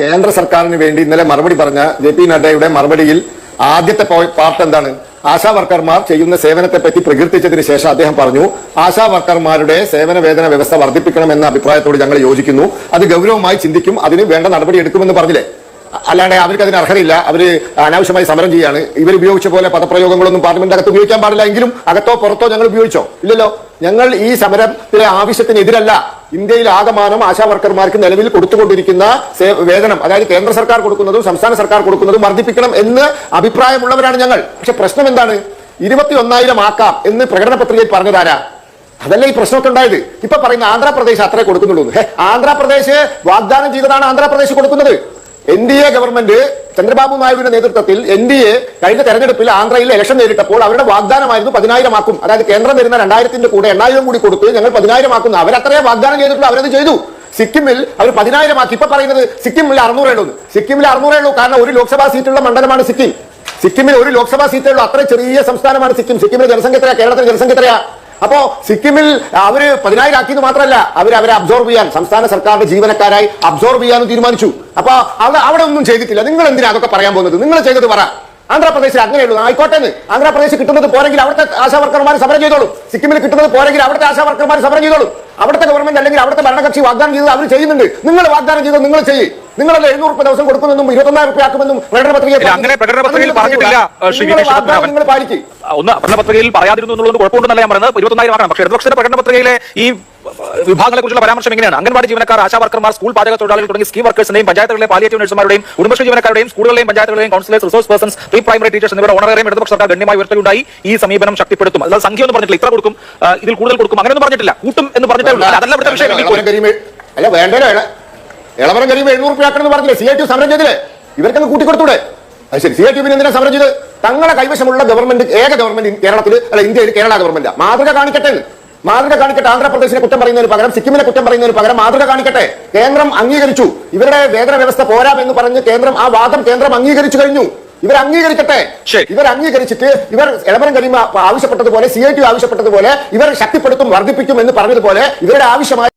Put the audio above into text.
കേന്ദ്ര സർക്കാരിന് വേണ്ടി ഇന്നലെ മറുപടി പറഞ്ഞ ജെ പി നഡ്ഡയുടെ മറുപടിയിൽ ആദ്യത്തെ പാർട്ട് എന്താണ്? ആശാ വർക്കർമാർ ചെയ്യുന്ന സേവനത്തെ പറ്റി പ്രകീർത്തിച്ചതിന് ശേഷം അദ്ദേഹം പറഞ്ഞു ആശാ വർക്കർമാരുടെ സേവന വേതന വ്യവസ്ഥ വർദ്ധിപ്പിക്കണമെന്ന അഭിപ്രായത്തോട് ഞങ്ങൾ യോജിക്കുന്നു. അത് ഗൗരവമായി ചിന്തിക്കും. അതിന് വേണ്ട നടപടി എടുക്കുമെന്ന് പറഞ്ഞില്ലേ? അല്ലാണ്ട് അവർക്ക് അതിന് അർഹതയില്ല. അവർ അനാവശ്യമായി സമരം ചെയ്യാണ്. ഇവർ ഉപയോഗിച്ച പോലെ പദപ്രയോഗങ്ങളൊന്നും പാർലമെന്റ് അകത്ത് ഉപയോഗിക്കാൻ പാടില്ല എങ്കിലും അകത്തോ പുറത്തോ ഞങ്ങൾ ഉപയോഗിച്ചോ? ഇല്ലല്ലോ. ഞങ്ങൾ ഈ സമരത്തിലെ ആവശ്യത്തിനെതിരല്ല. ഇന്ത്യയിൽ ആകമാനം ആശാ വർക്കർമാർക്ക് നിലവിൽ കൊടുത്തുകൊണ്ടിരിക്കുന്ന വേതനം അതായത് കേന്ദ്ര സർക്കാർ കൊടുക്കുന്നതും സംസ്ഥാന സർക്കാർ കൊടുക്കുന്നതും വർദ്ധിപ്പിക്കണം എന്ന് അഭിപ്രായമുള്ളവരാണ് ഞങ്ങൾ. പക്ഷെ പ്രശ്നം എന്താണ്? ഇരുപത്തി ഒന്നായിരം ആക്കാം എന്ന് പ്രകടന പത്രികയിൽ പറഞ്ഞതാരാ? അതല്ല ഈ പ്രശ്നമൊക്കെ ഉണ്ടായത്. ഇപ്പൊ പറയുന്ന ആന്ധ്രാപ്രദേശ് അത്രേ കൊടുക്കുന്നുള്ളൂ ആന്ധ്രാപ്രദേശ് വാഗ്ദാനം ചെയ്തതാണ് ആന്ധ്രാപ്രദേശ് കൊടുക്കുന്നത്. N D A government Chandrababu നായിഡുവിന്റെ നേതൃത്വത്തിൽ എൻ ഡി എ കഴിഞ്ഞ തെരഞ്ഞെടുപ്പിൽ ആന്ധ്രയിൽ ഇലക്ഷൻ നേരിട്ടപ്പോൾ അവരുടെ വാഗ്ദാനമായിരുന്നു പതിനായിരം ആക്കും. അതായത് കേന്ദ്രം തരുന്ന രണ്ടായിരത്തിന്റെ കൂടെ എണ്ണായിരം കൂടി കൊടുത്ത് ഞങ്ങൾ പതിനായിരം ആക്കുന്നു. അവരത്രയും വാഗ്ദാനം ചെയ്തിട്ടുള്ളൂ അവരത് ചെയ്തു. സിക്കിമിൽ അവർ പതിനായിരം ആക്കി. ഇപ്പൊ പറയുന്നത് സിക്കിമിൽ അറുന്നൂറേ ഉള്ളൂ സിക്കിമിൽ അറുന്നൂറേ ഉള്ളൂ കാരണം ഒരു ലോക്സഭാ സീറ്റുള്ള മണ്ഡലമാണ് സിക്കിം. സിക്കിമിൽ ഒരു ലോക്സഭാ സീറ്റേ ഉള്ളൂ അത്ര ചെറിയ സംസ്ഥാനമാണ് സിക്കിം. സിക്കിമിലെ ജനസംഖ്യ എത്രയാ കേരളത്തിലെ ജനസംഖ്യ എത്രയാ അപ്പോ സിക്കിമിൽ അവർ പതിനായിരം ആക്കിയത് മാത്രമല്ല അവർ അവരെ അബ്സോർബ് ചെയ്യാൻ സംസ്ഥാന സർക്കാരിന്റെ ജീവനക്കാരായി അബ്സോർബ് ചെയ്യാനും തീരുമാനിച്ചു. അപ്പൊ അത് അവിടെ ഒന്നും ചെയ്തിട്ടില്ല. നിങ്ങൾ എന്തിനാ അതൊക്കെ പറയാൻ പോകുന്നത്? നിങ്ങൾ ചെയ്തത് പറ. ആന്ധ്രാപ്രദേശിൽ അങ്ങനെയുള്ളൂ. ആയിക്കോട്ടെ ആന്ധ്രാപ്രദേശിൽ കിട്ടുന്നത് പോരെങ്കിൽ അവിടുത്തെ ആശാവർക്കർമാർ സമരം ചെയ്തോളൂ. സിക്കിമിൽ കിട്ടുന്നത് പോരെങ്കിൽ അവിടുത്തെ ആശാവർക്കർമാർ സമരം ചെയ്തോളൂ. അവിടുത്തെ ഗവൺമെന്റ് അല്ലെങ്കിൽ അവിടുത്തെ ഭരണകക്ഷി വാഗ്ദാനം ചെയ്തത് അവർ ചെയ്യുന്നുണ്ട്. നിങ്ങൾ വാഗ്ദാനം ചെയ്തത് നിങ്ങൾ ചെയ്യും. നിങ്ങളത് എഴുന്നൂറ് രൂപ ദിവസം കൊടുക്കുമെന്നും ഇരുപത്തൊന്നായിരം രൂപ ആക്കുമെന്നും പ്രകടന പത്രികയിൽ പാലിക്കും. ഒന്ന് പ്രകടന പത്രികയിൽ പറയാതിരുന്നു എന്നുള്ളത് കുഴപ്പമുണ്ടെന്നല്ല ഞാൻ പറയുന്നത്. ഇരുപത്തൊന്നായിരം ആക്കണം. പക്ഷേ ഇടതുപക്ഷത്തിന്റെ പ്രകടന പത്രികയിലെ ഈ വിഭാഗങ്ങളെ കുറിച്ചുള്ള പരാമർശം എങ്ങനെയാണ് അംഗൻവാടി ജീവനക്കാർ ആശാ വർക്കർമാർ സ്കൂൾ പാചക തൊഴിലാളികൾ തുടങ്ങി സ്കീം വർക്കേഴ്സിന്റെയും പഞ്ചായത്തുകളിലെ പാലിയേറ്റീവ് നഴ്സുമാരുടെയും കുടുംബശ്രീ ജീവനക്കാരുടെയും സ്കൂളുകളിലെയും പഞ്ചായത്തുകളിലെയും counsellors resource persons pre primary teachers എന്നിവരുടെ ഓണറേറിയം ഇടതുപക്ഷ സർക്കാർ ഗണ്യമായി ഉയർത്തലുണ്ടായി. ഈ സമീപനം ശക്തിപ്പെടുത്തും. അല്ലാതെ സംഖ്യ ഒന്നും പറഞ്ഞിട്ടില്ല. ഇത്ര കൊടുക്കും ഇതിൽ കൂടുതൽ കൊടുക്കും അങ്ങനെ ഒന്നും പറഞ്ഞിട്ടില്ല. കൂട്ടും എന്ന് പറഞ്ഞിട്ടേ. കരീം അല്ല ഇളവരം കൂട്ടിക്കൊടുത്തൂടെ? അത് ശരി. സി ഐ ടി പിന്നെ എന്തിനാ സമരം ചെയ്ത് തങ്ങളെ കൈവശമുള്ള ഗവൺമെന്റ് ഏക ഗവൺമെന്റ് കേരളത്തിൽ അല്ല ഇന്ത്യയിൽ കേരള ഗവൺമെന്റ്. മാതൃക കാണിക്കട്ടെ. മാതൃക കാണിക്കട്ടെ. ആന്ധ്രാപ്രദേശിനെ കുറ്റം പറയുന്നതിന് പകരം സിക്കിമിനെ കുറ്റം പറയുന്നതിന് പകരം മാതൃക കാണിക്കട്ടെ. കേന്ദ്രം അംഗീകരിച്ചു. ഇവരുടെ വേതന വ്യവസ്ഥ പോരാമെന്ന് പറഞ്ഞ് കേന്ദ്രം ആ വാദം കേന്ദ്രം അംഗീകരിച്ചു കഴിഞ്ഞു. ഇവർ അംഗീകരിക്കട്ടെ. ഇവർ അംഗീകരിച്ചിട്ട് ഇവർ എളമരം കരീമ ആവശ്യപ്പെട്ടതുപോലെ സി ഐ ടി ആവശ്യപ്പെട്ടതുപോലെ ഇവർ ശക്തിപ്പെടുത്തും വർദ്ധിപ്പിക്കും എന്ന് പറഞ്ഞതുപോലെ ഇവരുടെ ആവശ്യമായ